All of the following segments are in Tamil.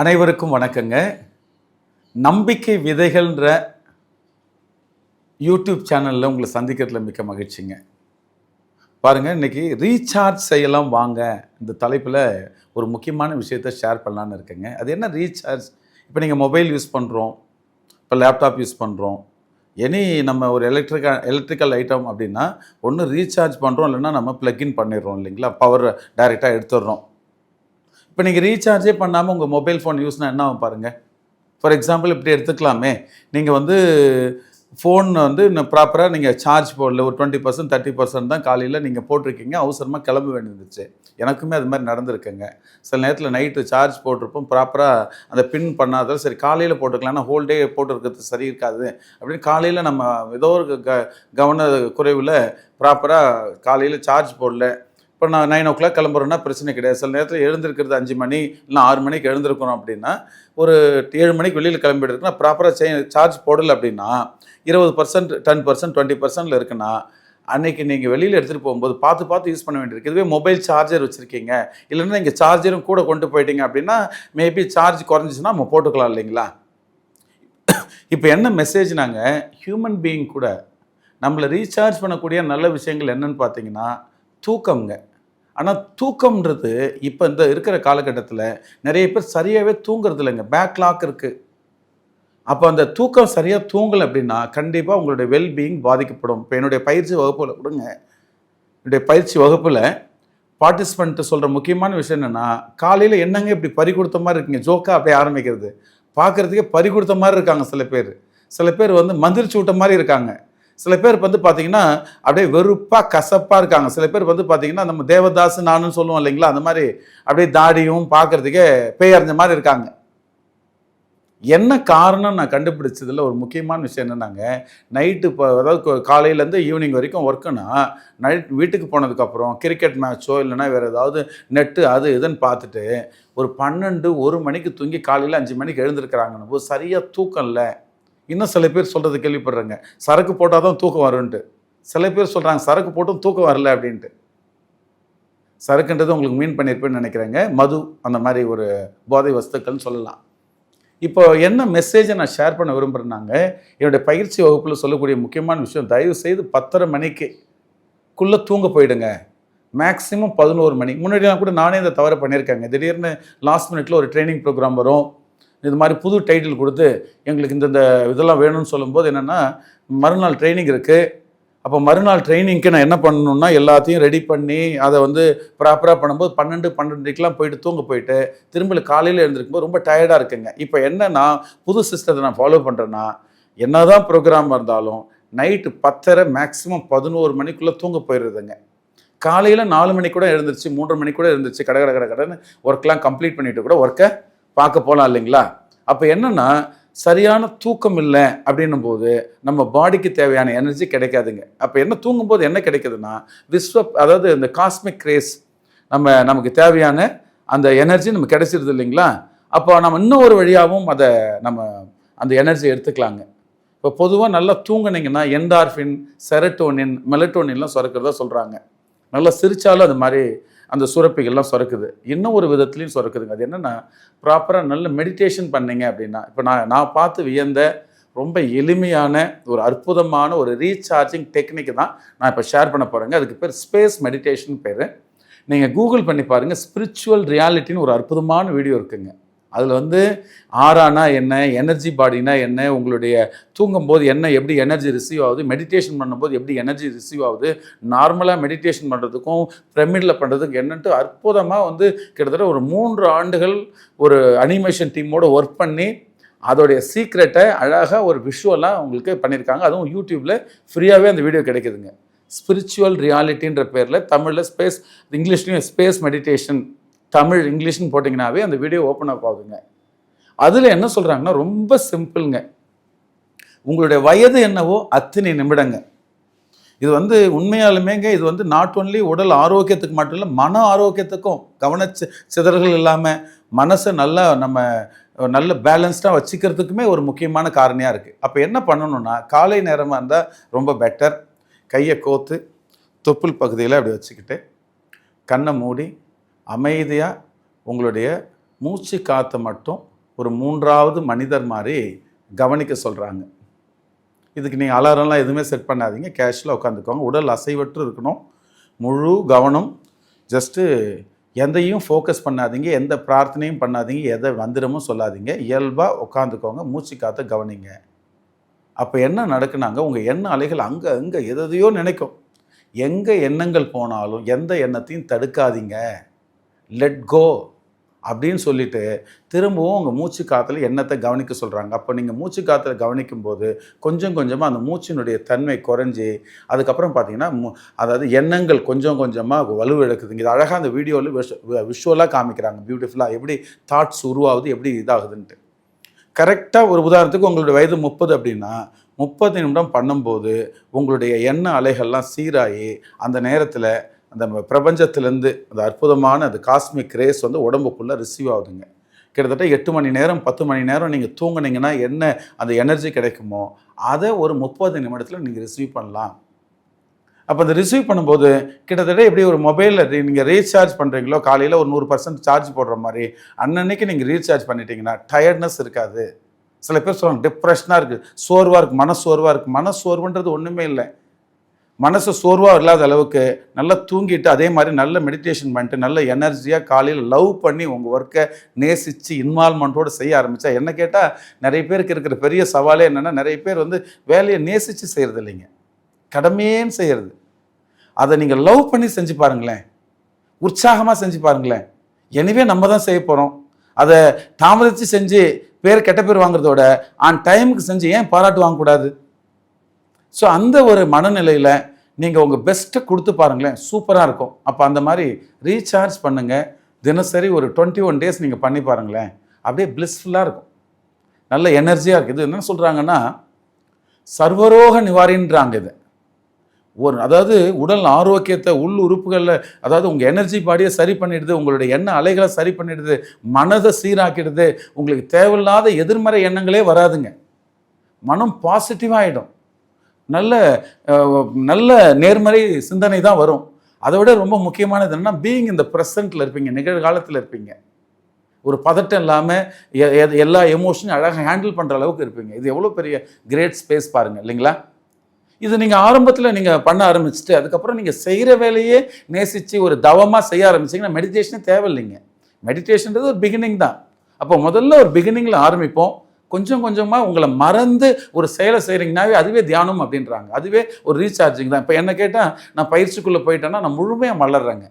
அனைவருக்கும் வணக்கங்க. நம்பிக்கை விதைகள்ன்ற யூடியூப் சேனலில் உங்களை சந்திக்கிறதுல மிக்க மகிழ்ச்சிங்க. பாருங்கள் இன்றைக்கி ரீசார்ஜ் செய்யலாம் வாங்க. இந்த தலைப்பில் ஒரு முக்கியமான விஷயத்தை ஷேர் பண்ணலான்னு இருக்கேங்க. அது என்ன ரீசார்ஜ்? இப்போ நீங்கள் மொபைல் யூஸ் பண்ணுறோம் இப்போ லேப்டாப் யூஸ் பண்ணுறோம் எனி நம்ம ஒரு எலக்ட்ரிக்கல் எலக்ட்ரிக்கல் ஐட்டம் அப்படின்னா ஒன்று ரீசார்ஜ் பண்ணுறோம் இல்லைன்னா நம்ம ப்ளக்இன் பண்ணிடுறோம் இல்லைங்களா? பவர் டைரெக்டாக எடுத்துடுறோம். இப்போ நீங்கள் ரீசார்ஜே பண்ணாமல் உங்கள் மொபைல் ஃபோன் யூஸ்னால் என்ன ஆகும் பாருங்கள் ஃபார் எக்ஸாம்பிள் இப்படி எடுத்துக்கலாமே. நீங்கள் வந்து ஃபோன் வந்து இன்னும் ப்ராப்பராக நீங்கள் சார்ஜ் போடல. ஒரு டுவெண்ட்டி பர்சன்ட் தேர்ட்டி பர்சன்ட் தான் காலையில் நீங்கள் போட்டிருக்கீங்க. அவசரமாக கிளம்ப வேண்டியிருந்துச்சு. எனக்குமே அது மாதிரி நடந்திருக்குங்க. சில நேரத்தில் நைட்டு சார்ஜ் போட்டிருப்போம். ப்ராப்பராக அந்த பின் பண்ணாதான் சரி காலையில் போட்டுக்கலாம். ஹோல் டே போட்டிருக்கிறது சரி இருக்காது. அப்படின்னு காலையில் நம்ம ஏதோ ஒரு க கவன குறைவில் ப்ராப்பராக காலையில் சார்ஜ் போடல. இப்போ நான் நைன் ஓ கிளாக் கிளம்புறோன்னா பிரச்சனை கிடையாது. சில நேரத்தில் எழுந்திருக்கிறது அஞ்சு மணி இல்லை ஆறு மணிக்கு எழுந்திருக்கிறோம் அப்படின்னா ஒரு ஏழு மணிக்கு வெளியில் கிளம்பிட்டு ப்ராப்பராக சார்ஜ் போடலை அப்படின்னா இருபது பர்சன்ட் டென் பர்சன்ட் டுவெண்ட்டி பர்சன்டில் இருக்குன்னா அன்னைக்கு நீங்கள் வெளியில் எடுத்துகிட்டு போகும்போது பார்த்து பார்த்து யூஸ் பண்ண வேண்டியிருக்கு. இதுவே மொபைல் சார்ஜர் வச்சுருக்கீங்க. இல்லைன்னா நீங்கள் சார்ஜரும் கூட கொண்டு போயிட்டீங்க அப்படின்னா மேபி சார்ஜ் குறைஞ்சிச்சுன்னா நம்ம போட்டுக்கலாம் இல்லைங்களா? இப்போ என்ன மெசேஜ் நாங்கள் ஹியூமன் பீயிங் கூட நம்மளை ரீசார்ஜ் பண்ணக்கூடிய நல்ல விஷயங்கள் என்னன்னு பார்த்தீங்கன்னா தூக்கம்ங்க. ஆனால் தூக்கம்ன்றது இப்போ இந்த இருக்கிற காலகட்டத்தில் நிறைய பேர் சரியாகவே தூங்குறது இல்லைங்க. பேக்லாக் இருக்குது அப்போ அந்த தூக்கம் சரியாக தூங்கலை அப்படின்னா கண்டிப்பாக உங்களுடைய வெல்பீயிங் பாதிக்கப்படும். இப்போ என்னுடைய பயிற்சி வகுப்பில் கொடுங்க. என்னுடைய பயிற்சி வகுப்பில் பார்ட்டிசிபெண்ட்டு சொல்கிற முக்கியமான விஷயம் என்னென்னா காலையில் என்னங்க இப்படி பறி கொடுத்த மாதிரி இருக்குங்க? ஜோக்காக அப்படியே ஆரம்பிக்கிறது. பார்க்குறதுக்கே பறி கொடுத்த மாதிரி இருக்காங்க சில பேர். சில பேர் வந்து மந்திரிச்சு விட்ட மாதிரி இருக்காங்க. சில பேர் வந்து பார்த்தீங்கன்னா அப்படியே வெறுப்பாக கசப்பாக இருக்காங்க. சில பேர் வந்து பார்த்தீங்கன்னா நம்ம தேவதாஸ் நானும் சொல்லுவோம் இல்லைங்களா? அந்த மாதிரி அப்படியே தாடியும் பார்க்குறதுக்கே பேயறிஞ்ச மாதிரி இருக்காங்க. என்ன காரணம் நான் கண்டுபிடிச்சதில் ஒரு முக்கியமான விஷயம் என்னென்னாங்க நைட்டு இப்போ அதாவது காலையிலேருந்து ஈவினிங் வரைக்கும் ஒர்க்குனா நைட் வீட்டுக்கு போனதுக்கப்புறம் கிரிக்கெட் மேட்ச்சோ இல்லைனா வேறு ஏதாவது நெட்டு அது இதுன்னு பார்த்துட்டு ஒரு பன்னெண்டு ஒரு மணிக்கு தூங்கி காலையில் அஞ்சு மணிக்கு எழுந்திருக்கிறாங்கன்னு போது சரியாக தூக்கம் இல்லை. இன்னும் சில பேர் சொல்கிறது கேள்விப்படுறாங்க. சரக்கு போட்டால் தான் தூக்கம் வரும்ன்ட்டு. சில பேர் சொல்கிறாங்க சரக்கு போட்டும் தூக்கம் வரல அப்படின்ட்டு. சரக்குன்றது உங்களுக்கு மீன் பண்ணியிருப்பேன்னு நினைக்கிறேங்க. மது அந்த மாதிரி ஒரு போதை வஸ்துக்கள்னு சொல்லலாம். இப்போ என்ன மெசேஜை நான் ஷேர் பண்ண விரும்புகிறேன்னாங்க என்னுடைய பயிற்சி வகுப்பில் சொல்லக்கூடிய முக்கியமான விஷயம் தயவு செய்து பத்தரை மணிக்கு குள்ளே தூங்க போயிடுங்க. மேக்ஸிமம் பதினோரு மணி. முன்னாடிலாம் கூட நானே இந்த தவறு பண்ணியிருக்காங்க. திடீர்னு லாஸ்ட் மினிட்ல ஒரு ட்ரைனிங் ப்ரோக்ராம் வரும். இது மாதிரி புது டைட்டில் கொடுத்து எங்களுக்கு இந்தந்த இதெல்லாம் வேணும்னு சொல்லும்போது என்னென்னா மறுநாள் ட்ரைனிங் இருக்குது அப்போ மறுநாள் ட்ரைனிங்க்கு நான் என்ன பண்ணணும்னா எல்லாத்தையும் ரெடி பண்ணி அதை வந்து ப்ராப்பராக பண்ணும்போது பன்னெண்டு பன்னெண்டுக்கெலாம் போயிட்டு தூங்க போயிட்டு திரும்ப காலையில் எழுந்திருக்கும்போது ரொம்ப டயர்டாக இருக்குங்க. இப்போ என்னன்னா புது சிஸ்டத்தை நான் ஃபாலோ பண்ணுறேன்னா என்ன தான் ப்ரோக்ராம் இருந்தாலும் நைட்டு பத்தரை மேக்ஸிமம் பதினோரு மணிக்குள்ளே தூங்க போயிடுறதுங்க. காலையில் நாலு மணி கூட எழுந்துருச்சு மூன்றரை மணி கூட எழுந்திருச்சு கடை கடை கடை கடைன்னு ஒர்க்லாம் கம்ப்ளீட் பண்ணிவிட்டு கூட ஒர்க்கை பார்க்க போகலாம் இல்லைங்களா? அப்போ என்னென்னா சரியான தூக்கம் இல்லை அப்படின்னும் போது நம்ம பாடிக்கு தேவையான எனர்ஜி கிடைக்காதுங்க. அப்போ என்ன தூங்கும்போது என்ன கிடைக்குதுன்னா விஸ்வ அதாவது இந்த காஸ்மிக் ரேஸ் நம்ம நமக்கு தேவையான அந்த எனர்ஜி நம்ம கிடைச்சிருது இல்லைங்களா? அப்போ நம்ம இன்னும் ஒரு வழியாகவும் அதை நம்ம அந்த எனர்ஜி எடுத்துக்கலாங்க. இப்போ பொதுவாக நல்லா தூங்குனீங்கன்னா என்டார்ஃபின் செரட்டோனின் மெலட்டோனின்லாம் சுரக்கிறதா சொல்கிறாங்க நல்லா சிரித்தாலும் அது மாதிரி அந்த சுரப்பிகள்லாம் சுரக்குது. இன்னும் ஒரு விதத்துலையும் சுரக்குதுங்க. அது என்னென்னா ப்ராப்பராக நல்ல மெடிடேஷன் பண்ணிங்க அப்படின்னா இப்போ நான் நான் பார்த்து வியந்த ரொம்ப எளிமையான ஒரு அற்புதமான ஒரு ரீசார்ஜிங் டெக்னிக் தான் நான் இப்போ ஷேர் பண்ண போகிறேங்க அதுக்கு பேர் ஸ்பேஸ் மெடிடேஷன் பேர். நீங்கள் கூகுள் பண்ணி பாருங்கள் ஸ்பிரிச்சுவல் ரியாலிட்டின்னு ஒரு அற்புதமான வீடியோ இருக்குங்க. அதில் வந்து ஆறானா என்ன எனர்ஜி பாடினா என்ன உங்களுடைய தூங்கும்போது என்ன எப்படி எனர்ஜி ரிசீவ் ஆகுது மெடிடேஷன் பண்ணும்போது எப்படி எனர்ஜி ரிசீவ் ஆகுது நார்மலாக மெடிடேஷன் பண்ணுறதுக்கும் பிரமிடில் பண்ணுறதுக்கு என்னன்ட்டு அற்புதமாக வந்து கிட்டத்தட்ட ஒரு மூன்று ஆண்டுகள் ஒரு அனிமேஷன் டீமோட ஒர்க் பண்ணி அதோடைய சீக்ரெட்டை அழகாக ஒரு விஷுவலாக உங்களுக்கு பண்ணியிருக்காங்க. அதுவும் யூடியூப்பில் ஃப்ரீயாகவே அந்த வீடியோ கிடைக்குதுங்க. ஸ்பிரிச்சுவல் ரியாலிட்டின்ற பேரில் தமிழில் ஸ்பேஸ் இங்கிலீஷ்லேயும் ஸ்பேஸ் மெடிடேஷன் தமிழ் இங்கிலீஷ்னு போட்டிங்கனாவே அந்த வீடியோ ஓப்பன் அப் ஆகுதுங்க. அதில் என்ன சொல்கிறாங்கன்னா ரொம்ப சிம்பிளுங்க உங்களுடைய வயது என்னவோ அத்தனை நிமிடங்க. இது வந்து உண்மையாலுமேங்க இது வந்து நாட் ஒன்லி உடல் ஆரோக்கியத்துக்கு மட்டும் இல்லை மன ஆரோக்கியத்துக்கும் கவன சிதறல்கள் இல்லாமல் மனசை நல்லா நம்ம நல்ல பேலன்ஸ்டாக வச்சுக்கிறதுக்குமே ஒரு முக்கியமான காரணியாக இருக்குது அப்போ என்ன பண்ணணும்னா காலை நேரமாக இருந்தால் ரொம்ப பெட்டர் கையை கோத்து தொப்புள் பகுதியில் அப்படி வச்சுக்கிட்டு கண்ணை மூடி அமைதியாக உங்களுடைய மூச்சு காற்றை மட்டும் ஒரு மூன்றாவது மனிதர் மாதிரி கவனிக்க சொல்கிறாங்க இதுக்கு நீங்கள் அலாரம்லாம் எதுவுமே செட் பண்ணாதீங்க. கேஷில் உட்காந்துக்கோங்க. உடல் அசைவற்று இருக்கணும். முழு கவனம். ஜஸ்ட்டு எதையும் ஃபோக்கஸ் பண்ணாதீங்க. எந்த பிரார்த்தனையும் பண்ணாதீங்க. எதை மந்திரமும் சொல்லாதீங்க. இயல்பாக உட்காந்துக்கோங்க. மூச்சு காற்றை கவனிங்க. அப்போ என்ன நடக்குனாங்க? உங்கள் எண்ண அலைகள் அங்கே அங்கே எதையோ நினைக்கும். எங்கே எண்ணங்கள் போனாலும் எந்த எண்ணத்தையும் தடுக்காதீங்க. லெட் கோ அப்படின்னு சொல்லிட்டு திரும்பவும் உங்கள் மூச்சு காற்றுல எண்ணத்தை கவனிக்க சொல்கிறாங்க அப்போ நீங்கள் மூச்சு காற்றுல கவனிக்கும் போது கொஞ்சம் கொஞ்சமாக அந்த மூச்சினுடைய தன்மை குறைஞ்சி அதுக்கப்புறம் பார்த்தீங்கன்னா மு- அதாவது எண்ணங்கள் கொஞ்சம் கொஞ்சமாக வலுவிழக்குதுங்க இது அழகாக அந்த வீடியோவில் விஷ விஷுவலாக காமிக்கிறாங்க. பியூட்டிஃபுல்லாக எப்படி தாட்ஸ் உருவாகுது எப்படி இதாகுதுன்ட்டு. கரெக்டாக ஒரு உதாரணத்துக்கு உங்களுடைய வயது முப்பது அப்படின்னா முப்பது நிமிடம் பண்ணும்போது உங்களுடைய எண்ண அலைகள்லாம் சீராகி அந்த நேரத்தில் அந்த பிரபஞ்சத்திலேருந்து அந்த அற்புதமான அந்த காஸ்மிக் ரேஸ் வந்து உடம்புக்குள்ளே ரிசீவ் ஆகுதுங்க. கிட்டத்தட்ட எட்டு மணி நேரம் பத்து மணி நேரம் நீங்கள் தூங்குனீங்கன்னா என்ன அந்த எனர்ஜி கிடைக்குமோ அதை ஒரு முப்பது நிமிடத்தில் நீங்கள் ரிசீவ் பண்ணலாம். அப்போ அந்த ரிசீவ் பண்ணும்போது கிட்டத்தட்ட எப்படி ஒரு மொபைலில் நீங்கள் ரீசார்ஜ் பண்ணுறீங்களோ காலையில் ஒரு நூறு பர்சன்ட் சார்ஜ் போடுற மாதிரி அன்னன்னைக்கு நீங்கள் ரீசார்ஜ் பண்ணிட்டீங்கன்னா டயர்ட்னஸ் இருக்காது. சில பேர் சொல்லுவாங்க டிப்ரெஷனாக இருக்குது சோர்வாக இருக்குது மனசோர்வாக இருக்குது மனசோர்வுன்றது ஒன்றுமே இல்லை. மனசு சோர்வாக இல்லாத அளவுக்கு நல்லா தூங்கிட்டு அதே மாதிரி நல்ல மெடிடேஷன் பண்ணிட்டு நல்ல எனர்ஜியாக காலையில் லவ் பண்ணி உங்கள் ஒர்க்கை நேசித்து இன்வால்மெண்ட்டோடு செய்ய ஆரம்பித்தா என்ன கேட்டால் நிறைய பேருக்கு இருக்கிற பெரிய சவாலே என்னென்னா நிறைய பேர் வந்து வேலையை நேசித்து செய்கிறது இல்லைங்க. கடமையேன்னு செய்கிறது அதை நீங்கள் லவ் பண்ணி செஞ்சு பாருங்களேன். உற்சாகமாக செஞ்சு பாருங்களேன். எனவே நம்ம தான் செய்ய போகிறோம் அதை தாமதித்து செஞ்சு பேர் கெட்ட பேர் வாங்குறதோட ஆன் டைமுக்கு செஞ்சு ஏன் பாராட்டு வாங்கக்கூடாது? ஸோ அந்த ஒரு மனநிலையில் நீங்கள் உங்கள் பெஸ்ட்டை கொடுத்து பாருங்களேன். சூப்பராக இருக்கும். அப்போ அந்த மாதிரி ரீசார்ஜ் பண்ணுங்கள் தினசரி ஒரு டுவெண்ட்டி ஒன் டேஸ் நீங்கள் பண்ணி பாருங்களேன். அப்படியே பிளிஸ்ஃபுல்லாக இருக்கும். நல்ல எனர்ஜியாக இருக்குது என்ன சொல்கிறாங்கன்னா சர்வரோக நிவாரின்றாங்க இது. ஒரு அதாவது உடல் ஆரோக்கியத்தை உள் உறுப்புகளில் அதாவது உங்கள் எனர்ஜி பாடியை சரி பண்ணிடுது உங்களுடைய எண்ண அலைகளை சரி பண்ணிடுது மனதை சீராக்கிடுது உங்களுக்கு தேவையில்லாத எதிர்மறை எண்ணங்களே வராதுங்க. மனம் பாசிட்டிவாகிடும் நல்ல நல்ல நேர்மறை சிந்தனை தான் வரும். அதை விட ரொம்ப முக்கியமானது என்னன்னா பீயிங் இந்த ப்ரெசண்ட்டில் இருப்பீங்க நிகழ்காலத்தில் இருப்பீங்க. ஒரு பதட்டம் இல்லாமல் எல்லா எமோஷனும் அழகாக ஹேண்டில் பண்ணுற அளவுக்கு இருப்பீங்க. இது எவ்வளோ பெரிய கிரேட் ஸ்பேஸ் பாருங்கள் இல்லைங்களா? இது நீங்கள் ஆரம்பத்தில் நீங்கள் பண்ண ஆரம்பிச்சுட்டு அதுக்கப்புறம் நீங்கள் செய்கிற வேலையே நேசித்து ஒரு தவமாக செய்ய ஆரம்பிச்சிங்கன்னா மெடிடேஷனே தேவையில்லைங்க. மெடிடேஷன்றது ஒரு பிகினிங் தான். அப்போ முதல்ல ஒரு பிகினிங்கில் ஆரம்பிப்போம். கொஞ்சம் கொஞ்சமாக உங்களை மறந்து ஒரு செயலை செய்கிறீங்கனாவே அதுவே தியானம் அப்படின்றாங்க. அதுவே ஒரு ரீசார்ஜிங் தான். இப்போ என்ன கேட்டால் நான் பயிற்சிக்குள்ளே போயிட்டேன்னா நான் முழுமையாக மலர்றேங்க.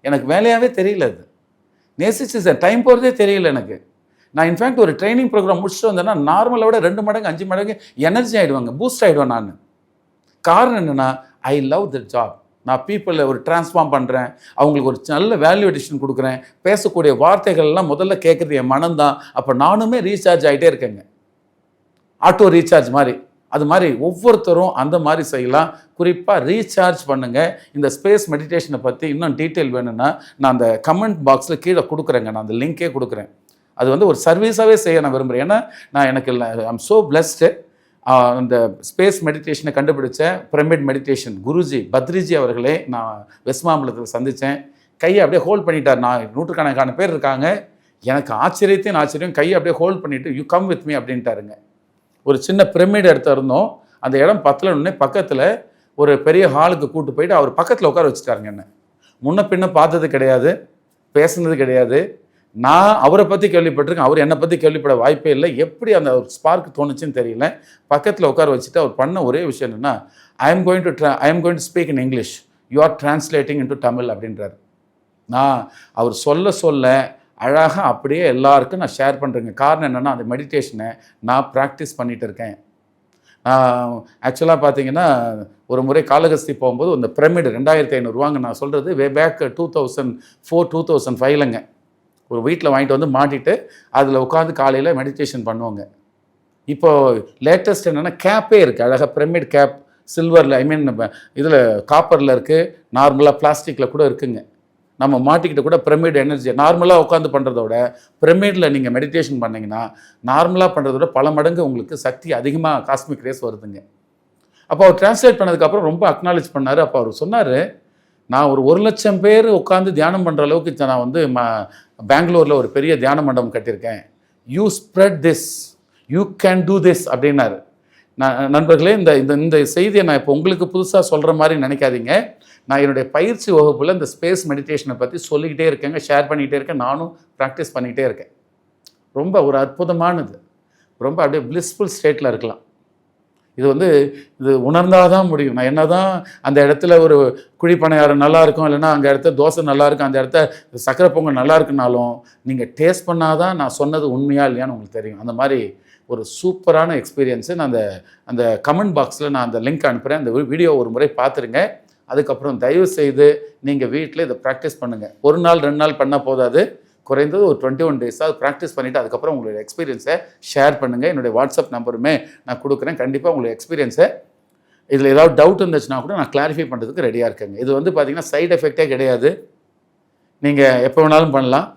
எனக்கு வேலையாகவே தெரியல அது. நேசிச்சு சார் டைம் போகிறதே தெரியல எனக்கு. நான் இன்ஃபேக்ட் ஒரு ட்ரைனிங் ப்ரோக்ராம் முடிச்சுட்டு வந்தேன்னா நார்மலை விட ரெண்டு மடங்கு அஞ்சு மடங்கு எனர்ஜி ஆகிடுவாங்க பூஸ்ட் ஆகிடுவேன் நான். காரணம் என்னென்னா ஐ லவ் த ஜாப் நான் பீப்புளை ஒரு டிரான்ஸ்ஃபார்ம் பண்ணுறேன் அவங்களுக்கு ஒரு நல்ல வேல்யூ அடிஷன் கொடுக்குறேன். பேசக்கூடிய வார்த்தைகள்லாம் முதல்ல கேட்குறது என் மனம்தான் அப்போ நானுமே ரீசார்ஜ் ஆகிட்டே இருக்கேங்க. ஆட்டோ ரீசார்ஜ் மாதிரி. அது மாதிரி ஒவ்வொருத்தரும் அந்த மாதிரி செய்யலாம். குறிப்பாக ரீசார்ஜ் பண்ணுங்கள் இந்த ஸ்பேஸ் மெடிடேஷனை பற்றி இன்னும் டீட்டெயில் வேணும்னா நான் அந்த கமெண்ட் பாக்ஸில் கீழே கொடுக்குறேங்க. நான் அந்த லிங்கே கொடுக்குறேன். அது வந்து ஒரு சர்வீஸாகவே செய்ய நான் விரும்புகிறேன் ஏன்னா நான் எனக்கு ஐம் ஸோ பிளஸ்டு அந்த ஸ்பேஸ் மெடிடேஷனை கண்டுபிடிச்ச பிரமிட் மெடிடேஷன் குருஜி பத்ரிஜி அவர்களே நான் வெஸ்ட் மாம்பலத்தில் சந்தித்தேன் கையை அப்படியே ஹோல்ட் பண்ணிட்டார். நான் நூற்றுக்கணக்கான பேர் இருக்காங்க. எனக்கு ஆச்சரியத்தையும் ஆச்சரியம். கையை அப்படியே ஹோல்ட் பண்ணிவிட்டு யூ கம் வித் மீ அப்படின்ட்டாருங்க. ஒரு சின்ன பிரமிட் எடுத்து இருந்தோம் அந்த இடம் பத்தில் உடனே பக்கத்தில் ஒரு பெரிய ஹாலுக்கு கூட்டு போயிட்டு அவர் பக்கத்தில் உட்கார வச்சுட்டாருங்க என்ன. முன்ன பின்ன பார்த்தது கிடையாது பேசுனது கிடையாது. நான் அவரை பற்றி கேள்விப்பட்டிருக்கேன். அவர் என்னை பற்றி கேள்விப்பட வாய்ப்பே இல்லை. எப்படி அந்த ஒரு ஸ்பார்க் தோணுச்சுன்னு தெரியல. பக்கத்தில் உட்கார வச்சுட்டு அவர் பண்ண ஒரே விஷயம் என்னென்னா I am going to draw I am going to speak in English you are translating into Tamil அப்படின்றார். நான் அவர் சொல்ல சொல்ல அழகாக அப்படியே எல்லாருக்கும் நான் ஷேர் பண்ணுறேங்க காரணம் என்னென்னா அந்த மெடிடேஷனை நான் ப்ராக்டிஸ் பண்ணிட்டு இருக்கேன். நான் ஆக்சுவலாக பார்த்தீங்கன்னா ஒரு முறை காலகஸ்தி போகும்போது அந்த பிரமிடு ரெண்டாயிரத்தி ஐநூறுரூவாங்க நான் சொல்கிறது way back two thousand four two thousand ஃபைவ்லங்க ஒரு வீட்டில் வாங்கிட்டு வந்து மாட்டிட்டு அதில் உட்காந்து காலையில் மெடிடேஷன் பண்ணுவாங்க. இப்போது லேட்டஸ்ட் என்னென்னா கேப்பே இருக்குது அழகாக பிரமிட் கேப் சில்வரில் ஐ மீன் இதில் காப்பரில் இருக்குது நார்மலாக பிளாஸ்டிக்கில் கூட இருக்குங்க. நம்ம மாட்டிக்கிட்டு கூட பிரமிட் எனர்ஜி நார்மலாக உட்காந்து பண்ணுறத விட பிரமிடில் நீங்கள் மெடிடேஷன் பண்ணிங்கன்னா நார்மலாக பண்ணுறத விட பல மடங்கு உங்களுக்கு சக்தி அதிகமாக காஸ்மிக் ரேஸ் வருதுங்க. அப்போ அவர் டிரான்ஸ்லேட் பண்ணதுக்கப்புறம் ரொம்ப அக்னாலேஜ் பண்ணார். அப்போ அவர் சொன்னார் நான் ஒரு ஒரு லட்சம் பேர் உட்காந்து தியானம் பண்ணுற அளவுக்கு நான் வந்து ம பெங்களூரில் ஒரு பெரிய தியான மண்டபம் கட்டியிருக்கேன். You spread this you can do this அப்படின்னாரு. நான் நண்பர்களே இந்த இந்த இந்த செய்தியை நான் இப்போ உங்களுக்கு புதுசாக சொல்கிற மாதிரி நினைக்காதீங்க. நான் என்னுடைய பயிற்சி வகுப்பில் இந்த ஸ்பேஸ் மெடிடேஷனை பற்றி சொல்லிக்கிட்டே இருக்கேங்க ஷேர் பண்ணிக்கிட்டே இருக்கேன் நானும் ப்ராக்டிஸ் பண்ணிக்கிட்டே இருக்கேன். ரொம்ப ஒரு அற்புதமானது. ரொம்ப அப்படியே பிளிஸ்ஃபுல் ஸ்டேட்டில் இருக்கலாம். இது வந்து இது உணர்ந்தால் தான் முடியும். நான் என்ன தான் அந்த இடத்துல ஒரு குழிப்பணியாரம் நல்லா இருக்கும் இல்லைன்னா அந்த இடத்துல தோசை நல்லா இருக்கும் அந்த இடத்த சக்கரை பொங்கல் நல்லா இருக்குனாலும் நீங்கள் டேஸ்ட் பண்ணாதான் நான் சொன்னது உண்மையா இல்லையான்னு உங்களுக்கு தெரியும். அந்த மாதிரி ஒரு சூப்பரான எக்ஸ்பீரியன்ஸு நான் அந்த அந்த கமெண்ட் பாக்ஸில் நான் அந்த லிங்க் அனுப்புகிறேன் அந்த வீடியோ ஒரு முறை பார்த்துருங்க. அதுக்கப்புறம் தயவு செய்து நீங்கள் வீட்டில் இதை ப்ராக்டிஸ் பண்ணுங்கள் ஒரு நாள் ரெண்டு நாள் பண்ணால் போதாது. குறைந்தது ஒரு டுவெண்ட்டி ஒன் டேஸாக ப்ராக்டிஸ் பண்ணிவிட்டு அதுக்கப்புறம் உங்களுடைய எக்ஸ்பீரியன்ஸை ஷேர் பண்ணுங்கள் என்னுடைய வாட்ஸ்அப் நம்பருமே நான் கொடுக்குறேன். கண்டிப்பாக உங்களுடைய எக்ஸ்பீரியன்ஸை இதில் ஏதாவது டவுட் இருந்துச்சுன்னா கூட நான் கிளாரிஃபை பண்ணுறதுக்கு ரெடியாக இருக்கேங்க. இது வந்து பார்த்தீங்கன்னா சைடு எஃபெக்டே கிடையாது. நீங்கள் எப்போ வேணாலும் பண்ணலாம்.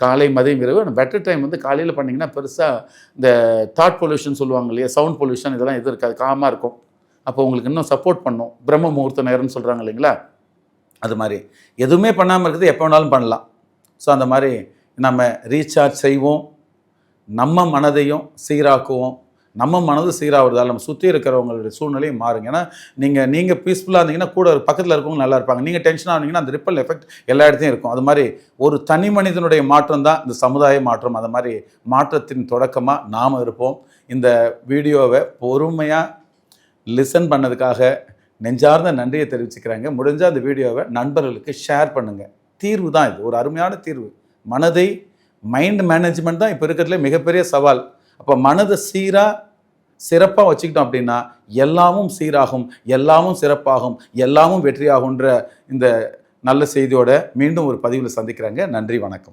காலை மதியம் இரவு. பெட்டர் டைம் வந்து காலையில் பண்ணிங்கன்னா பெருசாக இந்த தாட் பொல்யூஷன் சொல்லுவாங்க இல்லையா? சவுண்ட் பொல்யூஷன் இதெல்லாம் எதுவும் இருக்காது. காமாக இருக்கும். அப்போ உங்களுக்கு இன்னும் சப்போர்ட் பண்ணும். பிரம்ம முகூர்த்த நேரம்னு சொல்கிறாங்க இல்லைங்களா? அது மாதிரி. எதுவுமே பண்ணாமல் இருக்குது எப்போ வேணாலும் பண்ணலாம். ஸோ அந்த மாதிரி நம்ம ரீசார்ஜ் செய்வோம். நம்ம மனதையும் சீராக்குவோம். நம்ம மனது சீராகிறதால நம்ம சுற்றி இருக்கிறவங்களுடைய சூழ்நிலையும் மாறுங்க. ஏன்னா நீங்கள் நீங்கள் பீஸ்ஃபுல்லாக இருந்தீங்கன்னா கூட ஒரு பக்கத்தில் இருக்கவங்க நல்லா இருப்பாங்க. நீங்கள் டென்ஷனாக இருந்தீங்கன்னா அந்த ரிப்பல் எஃபெக்ட் எல்லா இடத்தையும் இருக்கும். அது மாதிரி ஒரு தனி மனிதனுடைய மாற்றம் தான் இந்த சமுதாய மாற்றம். அது மாதிரி மாற்றத்தின் தொடக்கமாக நாம் இருப்போம். இந்த வீடியோவை பொறுமையாக லிசன் பண்ணதுக்காக நெஞ்சார்ந்த நன்றியை தெரிவிச்சுக்கிறாங்க. முடிஞ்சால் அந்த வீடியோவை நண்பர்களுக்கு ஷேர் பண்ணுங்கள் தீர்வு தான் இது. ஒரு அருமையான தீர்வு. மனதை மைண்ட் மேனேஜ்மெண்ட் தான் இப்போ இருக்கிறதுல மிகப்பெரிய சவால். அப்போ மனதை சீராக சிறப்பாக வச்சுக்கிட்டோம் அப்படின்னா எல்லாமும் சீராகும் எல்லாமும் சிறப்பாகும் எல்லாமும் வெற்றியாகுன்ற இந்த நல்ல செய்தியோட மீண்டும் ஒரு பதிவில் சந்திக்கிறாங்க. நன்றி வணக்கம்.